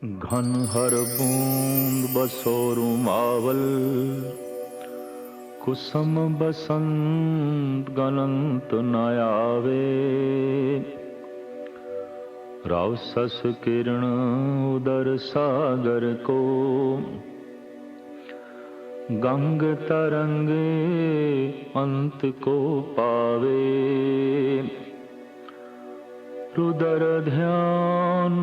घन हर बूंद बसो रुमावल कुसुम बसंत गनंत न आवे राव सस किरण उदर सागर को गंग तरंगे अंत को पावे रुदर ध्यान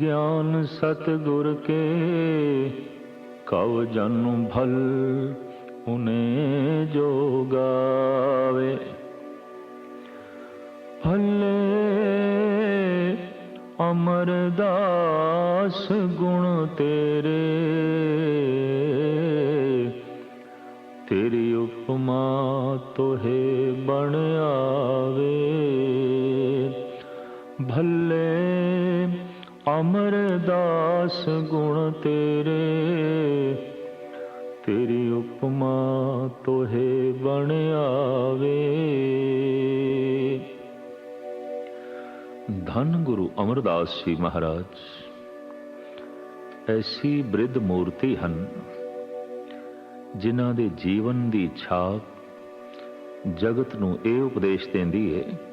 ਗਿਆਨ ਸਤ ਗੁਰ ਕੇ, ਕਉ ਜਨੁ ਭਲ ਉਨੇ ਜੋਗਾਵੇ ਹੱਲੇ ਅਮਰਦਾਸ ਗੁਣ ਤੇਰੇ, ਤੇਰੀ ਉਪਮਾ ਤੋਹੇ ਬਣ ਆਵੇ। ਭਲ ਅਮਰਦਾਸ ਗੁਣ ਤੇਰੇ, ਤੇਰੀ ਉਪਮਾ ਤੋਹੇ ਬਣ ਆਵੇ ਧੰਨ ਗੁਰੂ ਅਮਰਦਾਸ ਜੀ ਮਹਾਰਾਜ, ਐਸੀ ਬ੍ਰਿਧ ਮੂਰਤੀ ਹਨ ਜਿਨ੍ਹਾਂ ਦੇ ਜੀਵਨ ਦੀ ਛਾਪ ਜਗਤ ਨੂੰ ਇਹ ਉਪਦੇਸ਼ ਦਿੰਦੀ ਹੈ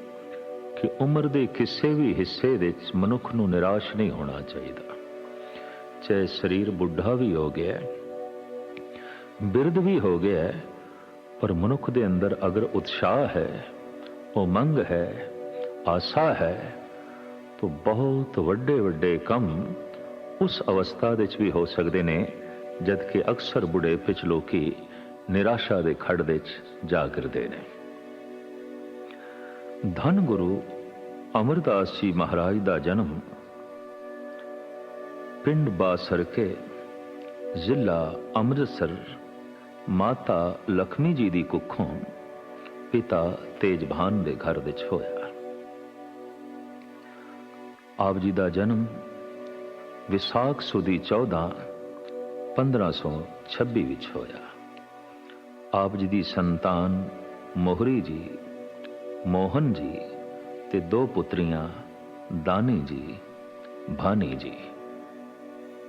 ਕਿ ਉਮਰ ਦੇ ਕਿਸੇ ਵੀ ਹਿੱਸੇ ਵਿੱਚ ਮਨੁੱਖ ਨੂੰ ਨਿਰਾਸ਼ ਨਹੀਂ ਹੋਣਾ ਚਾਹੀਦਾ। ਚਾਹੇ ਸਰੀਰ ਬੁੱਢਾ ਵੀ ਹੋ ਗਿਆ ਬਿਰਧ ਵੀ ਹੋ ਗਿਆ ਪਰ ਮਨੁੱਖ ਦੇ ਅੰਦਰ ਅਗਰ ਉਤਸ਼ਾਹ ਹੈ ਉਮੰਗ ਹੈ, ਆਸਾ ਹੈ, ਤਾਂ ਬਹੁਤ ਵੱਡੇ ਵੱਡੇ ਕੰਮ ਉਸ ਅਵਸਥਾ ਵਿੱਚ ਵੀ ਹੋ ਸਕਦੇ ਨੇ ਜਦ ਕਿ ਅਕਸਰ ਬੁਢੇ ਪਿਛ ਲੋਕੀ ਨਿਰਾਸ਼ਾ ਦੇ ਖੜ ਵਿੱਚ ਜਾ ਗਿਰਦੇ ਨੇ। ਧੰਨ ਗੁਰੂ ਅਮਰਦਾਸ ਜੀ ਮਹਾਰਾਜ ਦਾ ਜਨਮ ਪਿੰਡ ਬਾਸਰਕੇ ਜ਼ਿਲ੍ਹਾ ਅੰਮ੍ਰਿਤਸਰ ਮਾਤਾ ਲਖਮੀ ਜੀ ਦੀ ਕੁੱਖੋਂ ਪਿਤਾ ਤੇਜਭਾਨ ਦੇ ਘਰ ਵਿੱਚ ਹੋਇਆ। ਆਪ ਜੀ ਦਾ ਜਨਮ ਵਿਸਾਖ ਸੁਦੀ 14 1526 ਵਿੱਚ ਹੋਇਆ। ਆਪ ਜੀ ਦੀ ਸੰਤਾਨ ਮੋਹਰੀ ਜੀ ਮੋਹਨ ਜੀ ਤੇ ਦੋ ਪੁੱਤਰੀਆਂ, ਦਾਨੀ ਜੀ, ਭਾਨੀ ਜੀ।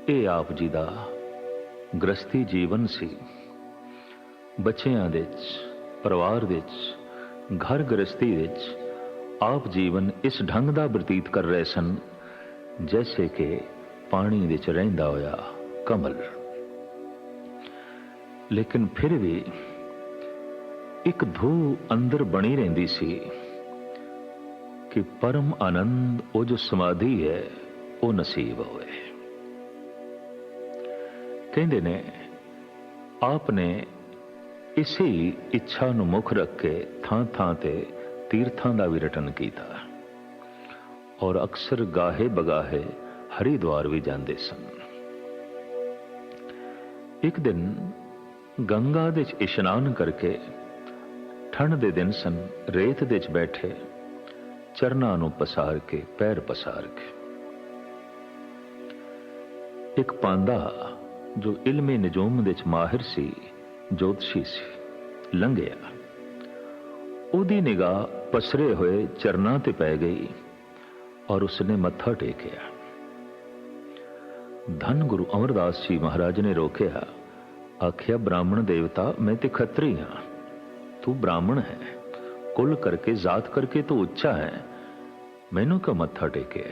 ਇਹ ਆਪ ਜੀ ਦਾ ਗ੍ਰਸਤੀ ਜੀਵਨ ਸੀ। ਬੱਚਿਆਂ ਵਿੱਚ, ਪਰਿਵਾਰ ਵਿੱਚ, ਘਰ ਗ੍ਰਸਤੀ ਵਿੱਚ ਆਪ ਜੀਵਨ ਇਸ ਢੰਗ ਦਾ ਬਤੀਤ ਕਰ ਰਹੇ ਸਨ, ਜੈਸੇ ਕਿ ਪਾਣੀ ਵਿੱਚ ਰਹਿੰਦਾ ਹੋਇਆ ਕਮਲ। ਲੇਕਿਨ ਫਿਰ ਵੀ ਇੱਕ ਧੂ ਅੰਦਰ ਬਣੀ ਰਹਿੰਦੀ ਸੀ ਕਿ ਪਰਮ ਆਨੰਦ ਉਹ ਜੋ ਸਮਾਧੀ ਹੈ, ਉਹ ਨਸੀਬ ਹੋਵੇ। ਕਹਿੰਦੇ ਨੇ ਆਪ ਨੇ ਇਸੇ ਇੱਛਾ ਨੂੰ ਮੁੱਖ ਰੱਖ ਕੇ ਥਾਂ ਥਾਂ ਤੇ ਤੀਰਥਾਂ ਦਾ ਵੀ ਰਟਨ ਕੀਤਾ ਔਰ ਅਕਸਰ ਗਾਹੇ ਬਗਾਹੇ ਹਰਿਦੁਆਰ ਵੀ ਜਾਂਦੇ ਸਨ। ਇੱਕ ਦਿਨ ਗੰਗਾ ਦੇ ਇਸ਼ਨਾਨ ਕਰਕੇ ਠੰਡ ਦੇ ਦਿਨ ਸਨ, ਰੇਤ ਦੇ ਵਿੱਚ ਬੈਠੇ, ਚਰਨਾਂ ਨੂੰ ਪਸਾਰ ਕੇ, ਪੈਰ ਪਸਾਰ ਕੇ। ਇੱਕ ਪਾਂਦਾ ਜੋ ਇਲਮੇ ਨਜੂਮ ਦੇ ਵਿੱਚ ਮਾਹਿਰ ਸੀ, ਜੋਤਸ਼ੀ ਸੀ, ਲੰਘਿਆ। ਉਹਦੀ ਨਿਗਾਹ ਪਸਰੇ ਹੋਏ ਚਰਨਾਂ ਤੇ ਪੈ ਗਈ ਔਰ ਉਸਨੇ ਮੱਥਾ ਟੇਕਿਆ। ਧੰਨ ਗੁਰੂ ਅਮਰਦਾਸ ਜੀ ਮਹਾਰਾਜ ਨੇ ਰੋਕਿਆ, ਆਖਿਆ, ਬ੍ਰਾਹਮਣ ਦੇਵਤਾ, ਮੈਂ ਤੇ ਖੱਤਰੀ ਹਾਂ। ਤੂੰ ਬ੍ਰਾਹਮਣ ਹੈ ਕੁਲ ਕਰਕੇ ਜ਼ਾਤ ਕਰਕੇ ਤੂੰ ਉੱਚਾ ਹੈ ਮੈਨੂੰ ਕਾ ਮੱਥਾ ਟੇਕਿਆ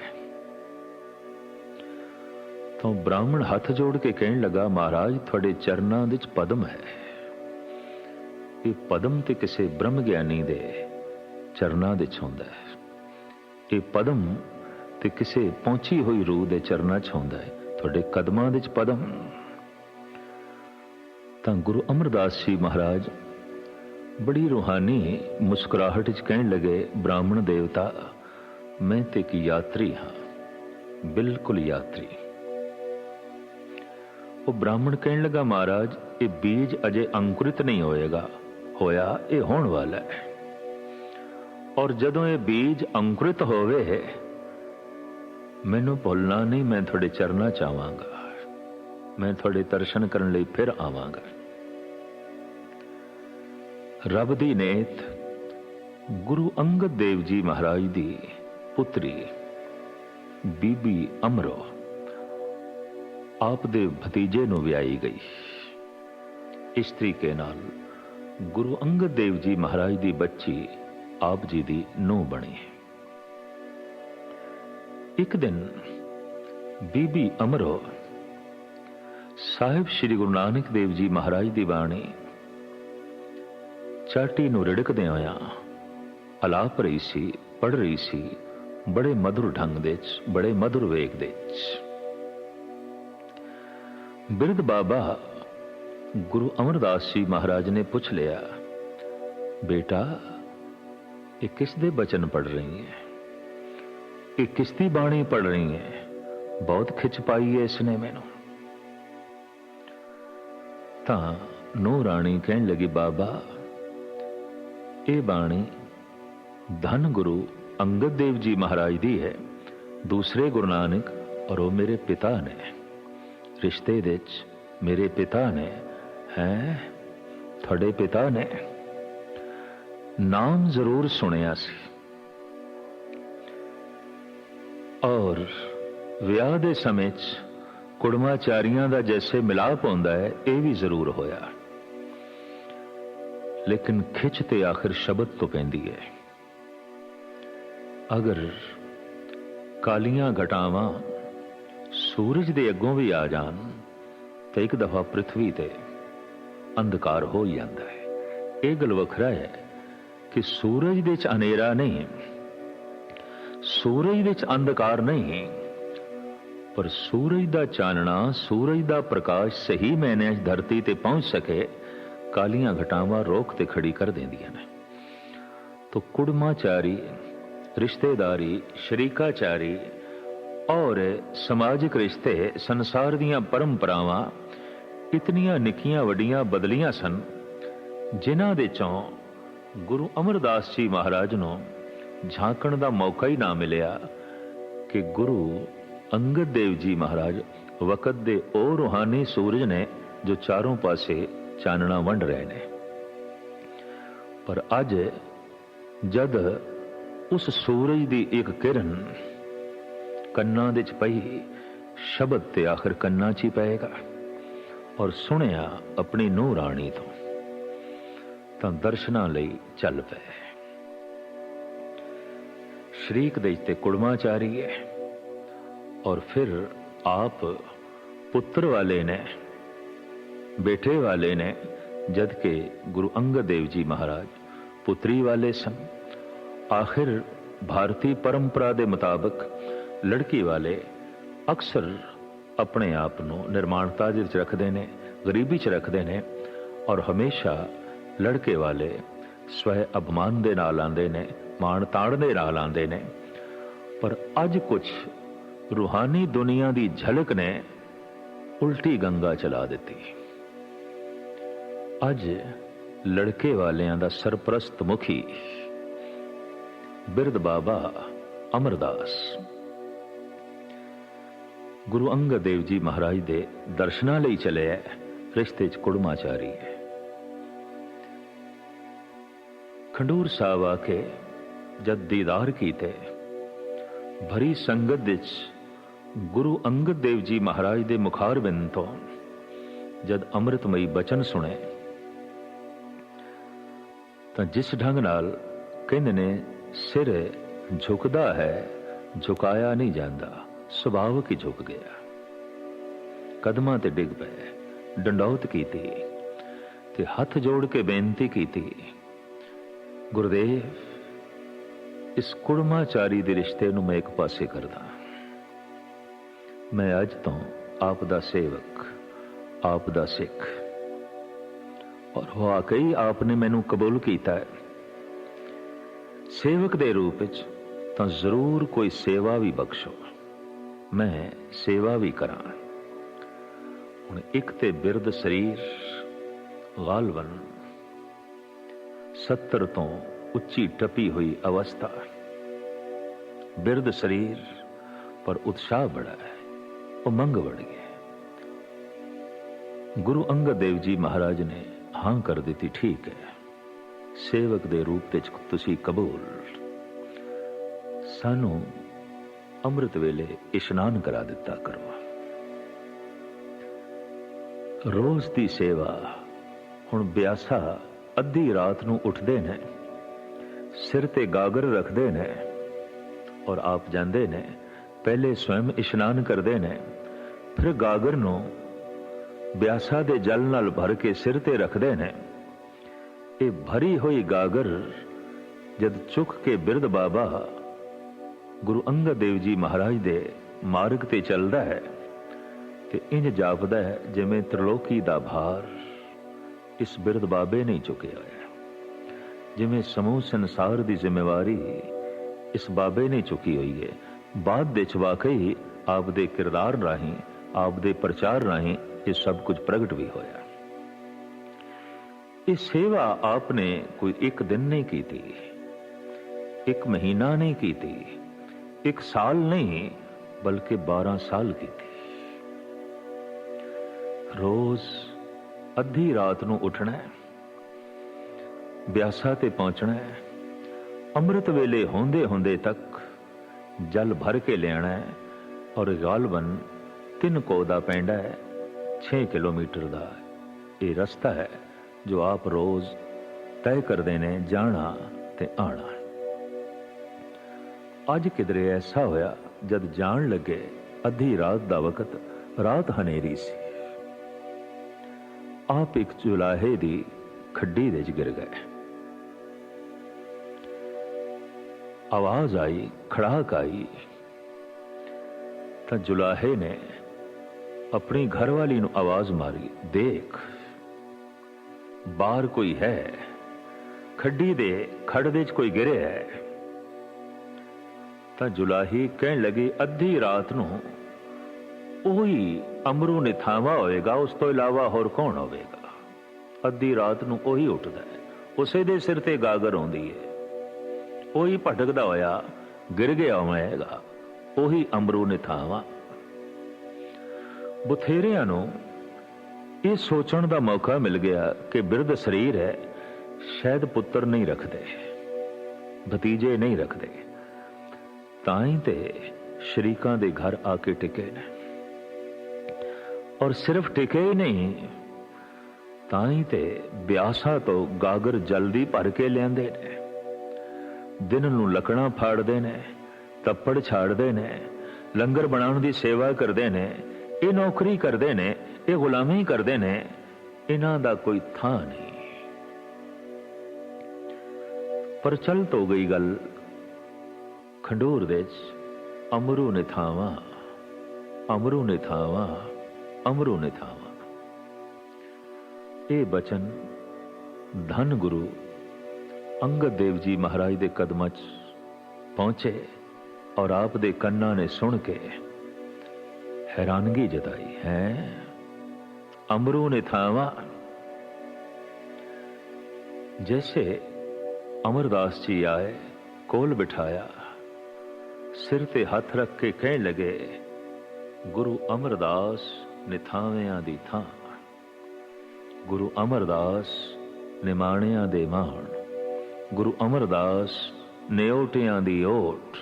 ਤਾਂ ਬ੍ਰਾਹਮਣ ਹੱਥ ਜੋੜ ਕੇ ਕਹਿਣ ਲੱਗਾ ਮਹਾਰਾਜ ਤੁਹਾਡੇ ਚਰਨਾਂ ਵਿੱਚ ਪਦਮ ਹੈ ਇਹ ਪਦਮ ਤੇ ਕਿਸੇ ਬ੍ਰਹਮ ਗਿਆਨੀ ਦੇ ਚਰਨਾਂ ਵਿੱਚ ਹੁੰਦਾ ਹੈ ਇਹ ਪਦਮ ਤੇ ਕਿਸੇ ਪਹੁੰਚੀ ਹੋਈ ਰੂਹ ਦੇ ਚਰਨਾਂ 'ਚ ਹੁੰਦਾ ਹੈ ਤੁਹਾਡੇ ਕਦਮਾਂ ਵਿੱਚ ਪਦਮ ਤਾਂ ਗੁਰੂ ਅਮਰਦਾਸ ਜੀ ਮਹਾਰਾਜ ਬੜੀ ਰੂਹਾਨੀ ਮੁਸਕਰਾਹਟ 'ਚ ਕਹਿਣ ਲੱਗੇ, ਬ੍ਰਾਹਮਣ ਦੇਵਤਾ, ਮੈਂ ਤੇ ਕੀ ਯਾਤਰੀ ਹਾਂ। ਬਿਲਕੁਲ ਯਾਤਰੀ। ਉਹ ਬ੍ਰਾਹਮਣ ਕਹਿਣ ਲੱਗਾ, ਮਹਾਰਾਜ, ਇਹ ਬੀਜ ਅਜੇ ਅੰਕੁਰਿਤ ਨਹੀਂ ਹੋਏਗਾ। ਹੋਇਆ ਇਹ ਹੋਣ ਵਾਲਾ ਹੈ। ਔਰ ਜਦੋਂ ਇਹ ਬੀਜ ਅੰਕੁਰਿਤ ਹੋਵੇ, ਮੈਨੂੰ ਭੁੱਲਣਾ ਨਹੀਂ, ਮੈਂ ਤੁਹਾਡੇ ਚਰਨਾਂ ਚ ਆਵਾਂਗਾ। ਮੈਂ ਤੁਹਾਡੇ ਦਰਸ਼ਨ ਕਰਨ ਲਈ ਫਿਰ ਆਵਾਂਗਾ। ਰੱਬ ਦੀ ਨੇਤ, ਗੁਰੂ ਅੰਗਦ ਦੇਵ ਜੀ ਮਹਾਰਾਜ ਦੀ ਪੁੱਤਰੀ, ਬੀਬੀ ਅਮਰੋ, ਆਪ ਦੇ ਭਤੀਜੇ ਨੂੰ ਵਿਆਹੀ ਗਈ। ਇਸ ਤਰੀਕੇ ਨਾਲ ਗੁਰੂ ਅੰਗਦ ਦੇਵ ਜੀ ਮਹਾਰਾਜ ਦੀ ਬੱਚੀ ਆਪ ਜੀ ਦੀ ਨੂੰਹ ਬਣੀ। ਇੱਕ ਦਿਨ ਬੀਬੀ ਅਮਰੋ, ਸਾਹਿਬ ਸ੍ਰੀ ਗੁਰੂ ਨਾਨਕ ਦੇਵ ਜੀ ਮਹਾਰਾਜ ਦੀ ਬਾਣੀ ਚਾਟੀ ਨੂੰ ਰਿੜਕਦਿਆਂ ਹੋਇਆ ਅਲਾਪ ਰਹੀ ਸੀ ਪੜ ਰਹੀ ਸੀ, ਬੜੇ ਮధుਰ ਢੰਗ ਦੇ ਚ, ਬੜੇ ਮధుਰ ਵੇਗ ਦੇ ਚ। ਬਿਰਧ ਬਾਬਾ ਗੁਰੂ ਅਮਰਦਾਸ ਜੀ ਮਹਾਰਾਜ ਨੇ ਪੁੱਛ ਲਿਆ, ਬੇਟਾ, ਇਹ ਕਿਸ ਦੇ ਬਚਨ ਪੜ ਰਹੀ ਹੈ ਇਹ ਕਿਸ ਦੀ ਬਾਣੀ ਪੜ ਰਹੀ ਹੈ ਬਹੁਤ ਖਿੱਚ ਪਾਈ ਹੈ ਇਸਨੇ ਮੈਨੂੰ। ਤਾਂ ਨੋ ਰਾਣੀ ਕਹਿਣ ਲੱਗੀ, ਬਾਬਾ ਇਹ ਬਾਣੀ ਧੰਨ ਗੁਰੂ ਅੰਗਦ ਦੇਵ ਜੀ ਮਹਾਰਾਜ ਦੀ ਹੈ। ਦੂਸਰੇ ਗੁਰੂ ਨਾਨਕ ਔਰ ਉਹ ਮੇਰੇ ਪਿਤਾ ਨੇ। ਰਿਸ਼ਤੇ ਦੇ ਵਿੱਚ ਮੇਰੇ ਪਿਤਾ ਨੇ, ਹੈ, ਤੁਹਾਡੇ ਪਿਤਾ ਨੇ। ਨਾਮ ਜ਼ਰੂਰ ਸੁਣਿਆ ਸੀ। ਔਰ ਵਿਆਹ ਦੇ ਸਮੇਂ 'ਚ ਕੁੜਮਾਚਾਰੀਆਂ ਦਾ ਜੈਸੇ ਮਿਲਾਪ ਹੁੰਦਾ ਹੈ, ਇਹ ਵੀ ਜ਼ਰੂਰ ਹੋਇਆ। ਲੇਕਿਨ ਖਿੱਚ ਤੇ ਆਖਿਰ ਸ਼ਬਦ ਤੋਂ ਪੈਂਦੀ ਹੈ। ਅਗਰ ਕਾਲੀਆਂ ਘਟਾਵਾਂ ਸੂਰਜ ਦੇ ਅੱਗੋਂ ਵੀ ਆ ਜਾਣ, ਤਾਂ ਇੱਕ ਦਫਾ ਪ੍ਰithvi ਤੇ ਅੰਧਕਾਰ ਹੋ ਹੀ ਜਾਂਦਾ ਹੈ। ਇਹ ਗੱਲ ਵੱਖਰਾ ਹੈ ਕਿ ਸੂਰਜ ਦੇ ਚ ਹਨੇਰਾ ਨਹੀਂ, ਸੂਰਜ ਦੇ ਚ ਅੰਧਕਾਰ ਨਹੀਂ, ਪਰ ਸੂਰਜ ਦਾ ਚਾਨਣਾ, ਸੂਰਜ ਦਾ ਪ੍ਰਕਾਸ਼ ਸਹੀ ਮੈਨੇ ਧਰਤੀ ਤੇ ਪਹੁੰਚ ਸਕੇ ਕਾਲੀਆਂ ਘਟਾਵਾਂ ਰੋਕ ਤੇ ਖੜੀ ਕਰ ਦਿੰਦੀਆਂ ਨੇ। ਤੋ ਕੁੜਮਾਚਾਰੀ, ਰਿਸ਼ਤੇਦਾਰੀ, ਸ਼ਰੀਕਾਚਾਰੀ ਔਰ ਸਮਾਜਿਕ ਰਿਸ਼ਤੇ, ਸੰਸਾਰ ਦੀਆਂ ਪਰੰਪਰਾਵਾਂ ਇਤਨੀਆਂ ਨਿੱਕੀਆਂ ਵੱਡੀਆਂ ਬਦਲੀਆਂ ਸਨ, ਜਿਨ੍ਹਾਂ ਦੇ ਚੋਂ ਗੁਰੂ ਅਮਰਦਾਸ ਜੀ ਮਹਾਰਾਜ ਨੂੰ ਝਾਂਕਣ ਦਾ ਮੌਕਾ ਹੀ ਨਾ ਮਿਲਿਆ ਕਿ ਗੁਰੂ ਅੰਗਦ ਦੇਵ ਜੀ ਮਹਾਰਾਜ ਵਕਤ ਦੇ ਉਹ ਰੂਹਾਨੀ ਸੂਰਜ ਨੇ ਜੋ ਚਾਰੋਂ ਪਾਸੇ ਚਾਨਣਾ ਵੰਡ ਰਹੇ ਨੇ। ਪਰ ਅੱਜ ਜਦ ਉਸ ਸੂਰਜ ਦੀ ਇੱਕ ਕਿਰਨ ਕੰਨਾਂ ਦੇ ਚ ਪਈ, ਸ਼ਬਦ ਤੇ ਆਖਰ ਕੰਨਾਂ 'ਚ ਹੀ ਪਏਗਾ ਔਰ ਸੁਣਿਆ ਆਪਣੀ ਨੂੰਹ ਰਾਣੀ ਤੋਂ, ਤਾਂ ਦਰਸ਼ਨਾਂ ਲਈ ਚੱਲ ਪਏ। ਸ਼ਰੀਕ ਦੇ ਤੇ ਕੁੜਮਾਚਾਰੀ ਹੈ ਔਰ ਫਿਰ ਆਪ ਪੁੱਤਰ ਵਾਲੇ ਨੇ ਬੇਟੇ ਵਾਲੇ ਨੇ, ਜਦ ਕਿ ਗੁਰੂ ਅੰਗਦ ਦੇਵ ਜੀ ਮਹਾਰਾਜ ਪੁੱਤਰੀ ਵਾਲੇ ਸਨ। ਆਖਿਰ ਭਾਰਤੀ ਪਰੰਪਰਾ ਦੇ ਮੁਤਾਬਕ ਲੜਕੀ ਵਾਲੇ ਅਕਸਰ ਆਪਣੇ ਆਪ ਨੂੰ ਨਿਰਮਾਣਤਾ ਦੇ ਵਿੱਚ ਰੱਖਦੇ ਨੇ, ਗਰੀਬੀ 'ਚ ਰੱਖਦੇ ਨੇ ਔਰ ਹਮੇਸ਼ਾ ਲੜਕੇ ਵਾਲੇ ਸਵੈ ਅਪਮਾਨ ਦੇ ਨਾਲ ਆਉਂਦੇ ਨੇ, ਮਾਣ ਤਾਣ ਦੇ ਨਾਲ ਆਉਂਦੇ ਨੇ। ਪਰ ਅੱਜ ਕੁਝ ਰੂਹਾਨੀ ਦੁਨੀਆ ਦੀ ਝਲਕ ਨੇ ਉਲਟੀ ਗੰਗਾ ਚਲਾ ਦਿੱਤੀ। ਅੱਜ ਲੜਕੇ ਵਾਲਿਆਂ ਦਾ ਸਰਪ੍ਰਸਤ ਮੁਖੀ ਬਿਰਦ ਬਾਬਾ ਅਮਰਦਾਸ। ਗੁਰੂ ਅੰਗਦ ਦੇਵ ਜੀ ਮਹਾਰਾਜ ਦੇ ਦਰਸ਼ਨਾਂ ਲਈ ਚਲੇ ਹੈ ਰਿਸ਼ਤੇ 'ਚ ਕੁੜਮਾਚਾਰੀ ਹੈ ਖੰਡੂਰ ਸਾਹਿਬ ਆ ਕੇ ਜਦ ਦੀਦਾਰ ਕੀਤੇ, ਭਰੀ ਸੰਗਤ ਵਿੱਚ ਗੁਰੂ ਅੰਗਦ ਦੇਵ ਜੀ ਮਹਾਰਾਜ ਦੇ ਮੁਖਾਰਬਿੰਦ ਤੋਂ ਜਦ ਅੰਮ੍ਰਿਤਮਈ ਬਚਨ ਸੁਣੇ ਤਾਂ ਜਿਸ ਢੰਗ ਨਾਲ ਕਹਿੰਦੇ ਨੇ, ਸਿਰ ਝੁਕਦਾ ਹੈ, ਝੁਕਾਇਆ ਨਹੀਂ ਜਾਂਦਾ ਸੁਭਾਵਕ ਹੀ ਝੁਕ ਗਿਆ। ਕਦਮਾਂ ਤੇ ਡਿੱਗ ਪਏ, ਡੰਡੌਤ ਕੀਤੀ ਤੇ ਹੱਥ ਜੋੜ ਕੇ ਬੇਨਤੀ ਕੀਤੀ, ਗੁਰਦੇਵ, ਇਸ ਕੁੜਮਾਚਾਰੀ ਦੇ ਰਿਸ਼ਤੇ ਨੂੰ ਮੈਂ ਇੱਕ ਪਾਸੇ ਕਰਦਾ। ਮੈਂ ਅੱਜ ਤੋਂ ਆਪ ਦਾ ਸੇਵਕ, ਆਪ ਦਾ ਸਿੱਖ। ਔਰ ਵਾਕਈ ਆਪ ਨੇ ਮੈਨੂੰ ਕਬੂਲ ਕੀਤਾ ਹੈ। ਸੇਵਕ ਦੇ ਰੂਪ ਵਿੱਚ ਤਾਂ ਜ਼ਰੂਰ ਕੋਈ ਸੇਵਾ ਵੀ ਬਖਸ਼ੋ। ਮੈਂ ਸੇਵਾ ਵੀ ਕਰਾਂ। ਹੁਣ ਇੱਕ ਤੇ ਬਿਰਧ ਸਰੀਰ ਗਾਲਵਨ 70 ਤੋਂ ਉੱਚੀ ਟਪੀ ਹੋਈ ਅਵਸਥਾ। ਬਿਰਧ ਸਰੀਰ, ਪਰ ਉਤਸ਼ਾਹ ਬੜਾ ਹੈ, ਉਮੰਗ ਵੜ ਗਿਆ ਗੁਰੂ ਅੰਗਦ ਦੇਵ ਜੀ ਮਹਾਰਾਜ ਨੇ ਹਾਂ ਕਰ ਦਿੱਤੀ, ਠੀਕ ਹੈ। ਸੇਵਕ ਦੇ ਰੂਪ ਵਿੱਚ ਤੁਸੀਂ ਕਬੂਲ। ਸਾਨੂੰ ਅੰਮ੍ਰਿਤ ਵੇਲੇ ਇਸ਼ਨਾਨ ਕਰਾ ਦਿੱਤਾ ਕਰੋ। ਰੋਜ਼ ਦੀ ਸੇਵਾ, ਹੁਣ ਬਿਆਸਾ ਅੱਧੀ ਰਾਤ ਨੂੰ ਉੱਠਦੇ ਨੇ, ਸਿਰ ਤੇ ਗਾਗਰ ਰੱਖਦੇ ਨੇ ਔਰ ਆਪ ਜਾਂਦੇ ਨੇ, ਪਹਿਲੇ ਸਵੈਮ ਇਸ਼ਨਾਨ ਕਰਦੇ ਨੇ, ਫਿਰ ਗਾਗਰ ਨੂੰ ਬਿਆਸਾ ਦੇ ਜਲ ਨਾਲ ਭਰ ਕੇ ਸਿਰ ਤੇ ਰੱਖਦੇ ਨੇ। ਇਹ ਭਰੀ ਹੋਈ ਗਾਗਰ ਜਦ ਚੁੱਕ ਕੇ ਬਿਰਧ ਬਾਬਾ ਗੁਰੂ ਅੰਗਦ ਦੇਵ ਜੀ ਮਹਾਰਾਜ ਦੇ ਮਾਰਗ ਤੇ ਚੱਲਦਾ ਹੈ ਤੇ ਇੰਜ ਜਾਪਦਾ ਹੈ ਜਿਵੇਂ ਤ੍ਰਿਲੋਕੀ ਦਾ ਭਾਰ ਇਸ ਬਿਰਧ ਬਾਬੇ ਨੇ ਚੁੱਕਿਆ ਹੈ। ਜਿਵੇਂ ਸਮੂਹ ਸੰਸਾਰ ਦੀ ਜ਼ਿੰਮੇਵਾਰੀ ਇਸ ਬਾਬੇ ਨੇ ਚੁੱਕੀ ਹੋਈ ਹੈ। ਬਾਅਦ ਵਿੱਚ ਵਾਕਈ ਆਪ ਦੇ ਕਿਰਦਾਰ ਰਾਹੀਂ ਆਪ ਦੇ ਪ੍ਰਚਾਰ ਰਾਹੀਂ ਇਹ ਸਭ ਕੁਝ ਪ੍ਰਗਟ ਵੀ ਹੋਇਆ। ਇਹ ਸੇਵਾ ਆਪਨੇ ਕੋਈ ਇੱਕ ਦਿਨ ਨਹੀਂ ਕੀਤੀ, ਇੱਕ ਮਹੀਨਾ ਨਹੀਂ ਕੀਤੀ, ਇੱਕ ਸਾਲ ਨਹੀਂ, ਬਲਕਿ 12 ਸਾਲ ਕੀਤੀ। ਰੋਜ਼ ਅੱਧੀ ਰਾਤ ਨੂੰ ਉੱਠਣਾ ਹੈ, ਬਿਆਸਾ ਤੇ ਪਹੁੰਚਣਾ ਹੈ, ਅੰਮ੍ਰਿਤ ਵੇਲੇ ਹੁੰਦੇ ਹੁੰਦੇ ਤੱਕ ਜਲ ਭਰ ਕੇ ਲਿਆਣਾ ਹੈ, ਔਰ ਗਾਲਬਨ ਤਿੰਨ ਕੋ ਦਾ ਪੈਂਡਾ ਹੈ। 6 ਕਿਲੋਮੀਟਰ ਦਾ ਇਹ ਰਸਤਾ ਹੈ ਜੋ ਆਪ ਰੋਜ਼ ਤੈਅ ਕਰਦੇ ਨੇ ਜਾਣਾ ਤੇ ਆਣਾ ਅੱਜ ਕਿਧਰੇ ਐਸਾ ਹੋਇਆ, ਜਦ ਜਾਣ ਲੱਗੇ ਅੱਧੀ ਰਾਤ ਦਾ ਵਕਤ ਰਾਤ ਹਨੇਰੀ ਸੀ। ਆਪ ਇੱਕ ਚੁਲਾਹੇ ਦੀ ਖੱਡੀ ਦੇ ਗਿਰ ਗਏ। ਆਵਾਜ਼ ਆਈ, ਖੜਾਕ ਆਈ। ਤਾਂ ਜੁਲਾਹੇ ਨੇ ਆਪਣੀ ਘਰਵਾਲੀ ਨੂੰ ਆਵਾਜ਼ ਮਾਰੀ, ਦੇਖ, ਬਾਹਰ ਕੋਈ ਹੈ, ਖੱਡੀ ਦੇ ਖੜ ਦੇ ਚ ਕੋਈ ਗਿਰਿਆ ਹੈ। ਤਾਂ ਜੁਲਾਹੀ ਕਹਿਣ ਲੱਗੀ, ਅੱਧੀ ਰਾਤ ਨੂੰ ਉਹੀ ਅਮਰੂ ਨਿਥਾਵਾ ਹੋਏਗਾ, ਉਸ ਤੋਂ ਇਲਾਵਾ ਹੋਰ ਕੌਣ ਹੋਵੇਗਾ? ਅੱਧੀ ਰਾਤ ਨੂੰ ਉਹੀ ਉੱਠਦਾ ਹੈ, ਉਸੇ ਦੇ ਸਿਰ ਤੇ ਗਾਗਰ ਆਉਂਦੀ ਹੈ। ਉਹੀ ਭਟਕਦਾ ਹੋਇਆ, ਗਿਰ ਗਿਆ ਹੋਵੇਗਾ, ਉਹੀ ਅਮਰੂ ਨਿਥਾਵਾ ਬਥੇਰਿਆਂ ਨੂੰ ਇਹ ਸੋਚਣ ਦਾ ਮੌਕਾ ਮਿਲ ਗਿਆ ਕਿ ਬਿਰਧ ਸਰੀਰ ਹੈ, ਸ਼ਾਇਦ ਪੁੱਤਰ ਨਹੀਂ ਰੱਖਦੇ, ਭਤੀਜੇ ਨਹੀਂ ਰੱਖਦੇ। ਤਾਂ ਹੀ ਤੇ ਸ਼ਰੀਕਾਂ ਦੇ ਘਰ ਆ ਕੇ ਟਿਕੇ ਨੇ। ਔਰ ਸਿਰਫ ਟਿਕੇ ਹੀ ਨਹੀਂ ਤਾਂ ਹੀ ਤੇ ਬਿਆਸਾ ਤੋਂ ਗਾਗਰ ਜਲਦੀ ਭਰ ਕੇ ਲਿਆਂਦੇ ਨੇ। ਦਿਨ ਨੂੰ ਲੱਕੜਾਂ ਫਾੜਦੇ ਨੇ, ਤੱਪੜ ਛਾੜਦੇ ਨੇ, ਲੰਗਰ ਬਣਾਉਣ ਦੀ ਸੇਵਾ ਕਰਦੇ ਨੇ ਇਹ ਨੌਕਰੀ ਕਰਦੇ ਨੇ, ਇਹ ਗੁਲਾਮੀ ਕਰਦੇ ਨੇ, ਇਹਨਾਂ ਦਾ ਕੋਈ ਥਾਂ ਨਹੀਂ। ਪਰ ਚਲ ਤੋ ਗਈ ਗੱਲ, ਖੰਡੂਰ ਵਿੱਚ ਅਮਰੂ ਨੇ ਥਾਵਾ, ਅਮਰੂ ਨੇ ਥਾਵਾ, ਅਮਰੂ ਨੇ ਥਾਵਾ। ਇਹ ਬਚਨ ਧੰਨ ਗੁਰੂ ਅੰਗਦ ਦੇਵ ਜੀ ਮਹਾਰਾਜ ਦੇ ਕਦਮਾਂ 'ਚ ਪਹੁੰਚੇ ਔਰ ਆਪ ਦੇ ਕੰਨਾਂ ਨੇ ਸੁਣ ਕੇ ਹੈਰਾਨਗੀ ਜਤਾਈ ਹੈ। ਅਮਰੂ ਨੇ ਥਾਵਾ। ਜੈਸੇ ਅਮਰਦਾਸ ਜੀ ਆਏ, ਕੋਲ ਬਿਠਾਇਆ। ਸਿਰ ਤੇ ਹੱਥ ਰੱਖ ਕੇ ਕਹਿਣ ਲੱਗੇ, ਗੁਰੂ ਅਮਰਦਾਸ ਨਿਥਾਵਿਆਂ ਦੀ ਥਾਂ। ਗੁਰੂ ਅਮਰਦਾਸ ਨਿਮਾਣਿਆਂ ਦੇ ਮਾਣ ਗੁਰੂ ਅਮਰਦਾਸ ਨਿਉਟਿਆਂ ਦੀ ਓਟ।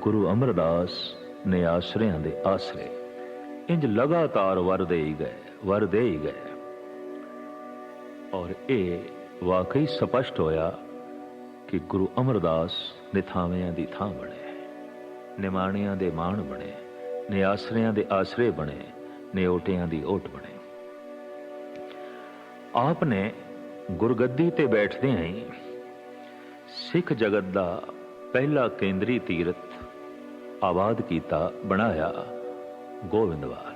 ਗੁਰੂ ਅਮਰਦਾਸ ਨੇ ਆਸਰਿਆਂ ਦੇ ਆਸਰੇ। ਇੰਜ ਲਗਾਤਾਰ ਵਰਦੇ ਹੀ ਗਏ, ਵਰਦੇ ਹੀ ਗਏ। ਔਰ ਇਹ ਵਾਕਈ ਸਪਸ਼ਟ ਹੋਇਆ ਕਿ ਗੁਰੂ ਅਮਰਦਾਸ ਨਿਥਾਵਿਆਂ ਦੀ ਥਾਂ ਬਣੇ, ਨਿਮਾਣਿਆਂ ਦੇ ਮਾਣ ਬਣੇ ਨਿਆਸਰਿਆਂ ਦੇ ਆਸਰੇ ਬਣੇ ਨਿਓਟਿਆਂ ਦੀ ਓਟ ਬਣੇ। ਆਪ ਨੇ ਗੁਰਗੱਦੀ ਤੇ ਬੈਠਦੇ ਹੀ ਸਿੱਖ ਜਗਤ ਦਾ ਪਹਿਲਾ ਕੇਂਦਰੀ ਤੀਰਥ ਆਬਾਦ ਕੀਤਾ, ਬਣਾਇਆ ਗੋਬਿੰਦਵਾਲ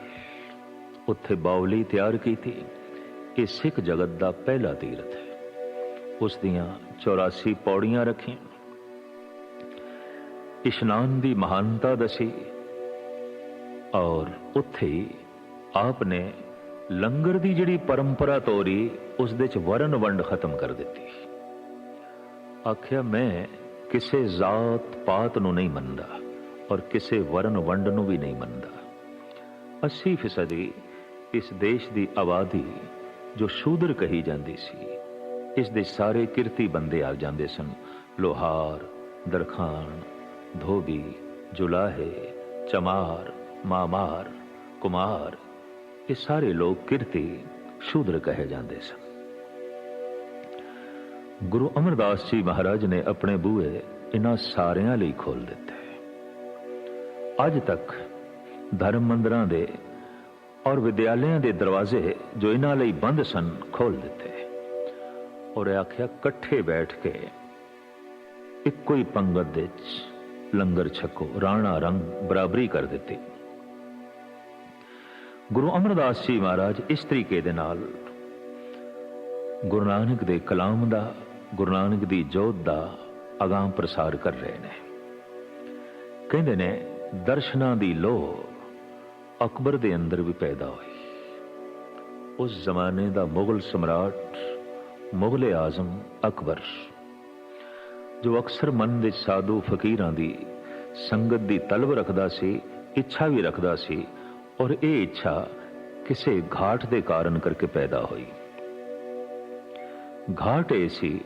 ਉੱਥੇ ਬਾਉਲੀ ਤਿਆਰ ਕੀਤੀ ਇਹ ਸਿੱਖ ਜਗਤ ਦਾ ਪਹਿਲਾ ਤੀਰਥ ਹੈ। ਉਸ ਦੀਆਂ 84 ਪੌੜੀਆਂ ਰੱਖੀਆਂ। ਇਸ਼ਨਾਨ ਦੀ ਮਹਾਨਤਾ ਦਸੀ ਔਰ ਉੱਥੇ ਆਪ ਨੇ ਲੰਗਰ ਦੀ ਜਿਹੜੀ ਪਰੰਪਰਾ ਤੋਰੀ, ਉਸ ਦੇ ਚ ਵਰਨ ਵੰਡ ਖਤਮ ਕਰ ਦਿੱਤੀ। ਆਖਿਆ, ਮੈਂ ਕਿਸੇ ਜ਼ਾਤ ਪਾਤ ਨੂੰ ਨਹੀਂ ਮੰਨਦਾ। ਔਰ ਕਿਸੇ ਵਰਨ ਵੰਡ ਨੂੰ ਵੀ ਨਹੀਂ ਮੰਨਦਾ। 80% ਫੀਸਦੀ ਇਸ ਦੇਸ਼ ਦੀ ਆਬਾਦੀ ਜੋ ਸ਼ੂਦਰ ਕਹੀ ਜਾਂਦੀ ਸੀ, ਇਸ ਦੇ ਸਾਰੇ ਕਿਰਤੀ ਬੰਦੇ ਆ ਜਾਂਦੇ ਸਨ। ਲੋਹਾਰ ਦਰਖਾਨ ਧੋਬੀ, ਜੁਲਾਹੇ, ਚਮਾਰ, ਮਾਮਾਰ, ਕੁਮਾਰ, ਇਹ ਸਾਰੇ ਲੋਕ ਕਿਰਤੀ ਸ਼ੂਦਰ ਕਹੇ ਜਾਂਦੇ ਸਨ। ਗੁਰੂ ਅਮਰਦਾਸ ਜੀ ਮਹਾਰਾਜ ਨੇ ਆਪਣੇ ਬੂਹੇ ਇਹਨਾਂ ਸਾਰਿਆਂ ਲਈ ਖੋਲ ਦਿੱਤੇ। ਅੱਜ ਤੱਕ ਧਰਮ ਮੰਦਰਾਂ ਦੇ ਔਰ ਵਿਦਿਆਲਿਆਂ ਦੇ ਦਰਵਾਜ਼ੇ ਜੋ ਇਹਨਾਂ ਲਈ ਬੰਦ ਸਨ ਖੋਲ ਦਿੱਤੇ। ਔਰ ਆਖਿਆ, ਇਕੱਠੇ ਬੈਠ ਕੇ ਇੱਕੋ ਹੀ ਪੰਗਤ ਵਿੱਚ ਲੰਗਰ ਛਕੋ, ਰਾਣਾ ਰੰਗ ਬਰਾਬਰੀ ਕਰ ਦਿੱਤੀ। ਗੁਰੂ ਅਮਰਦਾਸ ਜੀ ਮਹਾਰਾਜ ਇਸ ਤਰੀਕੇ ਦੇ ਨਾਲ ਗੁਰੂ ਨਾਨਕ ਦੇ ਕਲਾਮ ਦਾ, ਗੁਰੂ ਨਾਨਕ ਦੀ ਜੋਤ ਦਾ ਅਗਾਮ ਪ੍ਰਸਾਰ ਕਰ ਰਹੇ ਨੇ। ਕਹਿੰਦੇ ਨੇ ਦਰਸ਼ਨਾਂ ਦੀ ਲੋਹ ਅਕਬਰ ਦੇ ਅੰਦਰ ਵੀ ਪੈਦਾ ਹੋਈ। ਉਸ ਜ਼ਮਾਨੇ ਦਾ ਮੁਗਲ ਸਮਰਾਟ ਮੁਗਲ ਆਜ਼ਮ ਅਕਬਰ, ਜੋ ਅਕਸਰ ਮਨ ਦੇ ਸਾਧੂ ਫਕੀਰਾਂ ਦੀ ਸੰਗਤ ਦੀ ਤਲਬ ਰੱਖਦਾ ਸੀ, ਇੱਛਾ ਵੀ ਰੱਖਦਾ ਸੀ ਔਰ ਇਹ ਇੱਛਾ ਕਿਸੇ ਘਾਟ ਦੇ ਕਾਰਨ ਕਰਕੇ ਪੈਦਾ ਹੋਈ। ਘਾਟ ਇਹ ਸੀ,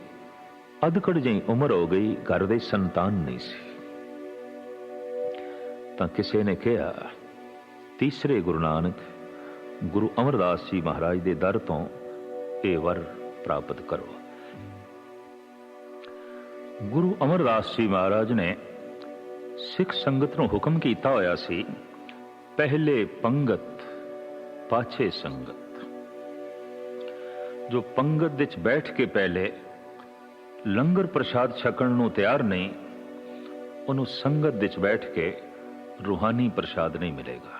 ਅਧਕੜ ਜਿਹੀ ਉਮਰ ਹੋ ਗਈ, ਘਰ ਦੇ ਸੰਤਾਨ ਨਹੀਂ ਸੀ। ਤਾਂ ਕਿਸੇ ਨੇ ਕਿਹਾ, ਤੀਸਰੇ ਗੁਰੂ ਨਾਨਕ, ਗੁਰੂ ਅਮਰਦਾਸ ਜੀ ਮਹਾਰਾਜ ਦੇ ਦਰ ਤੋਂ ਇਹ ਵਰ ਪ੍ਰਾਪਤ ਕਰੋ। ਗੁਰੂ ਅਮਰਦਾਸ ਜੀ ਮਹਾਰਾਜ ਨੇ ਸਿੱਖ ਸੰਗਤ ਨੂੰ ਹੁਕਮ ਕੀਤਾ ਹੋਇਆ ਸੀ, ਪਹਿਲੇ ਪੰਗਤ, ਪਾਛੇ ਸੰਗਤ। ਜੋ ਪੰਗਤ ਵਿੱਚ ਬੈਠ ਕੇ ਪਹਿਲੇ ਲੰਗਰ ਪ੍ਰਸ਼ਾਦ ਛਕਣ ਨੂੰ ਤਿਆਰ ਨਹੀਂ, ਉਹਨੂੰ ਸੰਗਤ ਵਿੱਚ ਬੈਠ ਕੇ ਰੂਹਾਨੀ ਪ੍ਰਸ਼ਾਦ ਨਹੀਂ ਮਿਲੇਗਾ।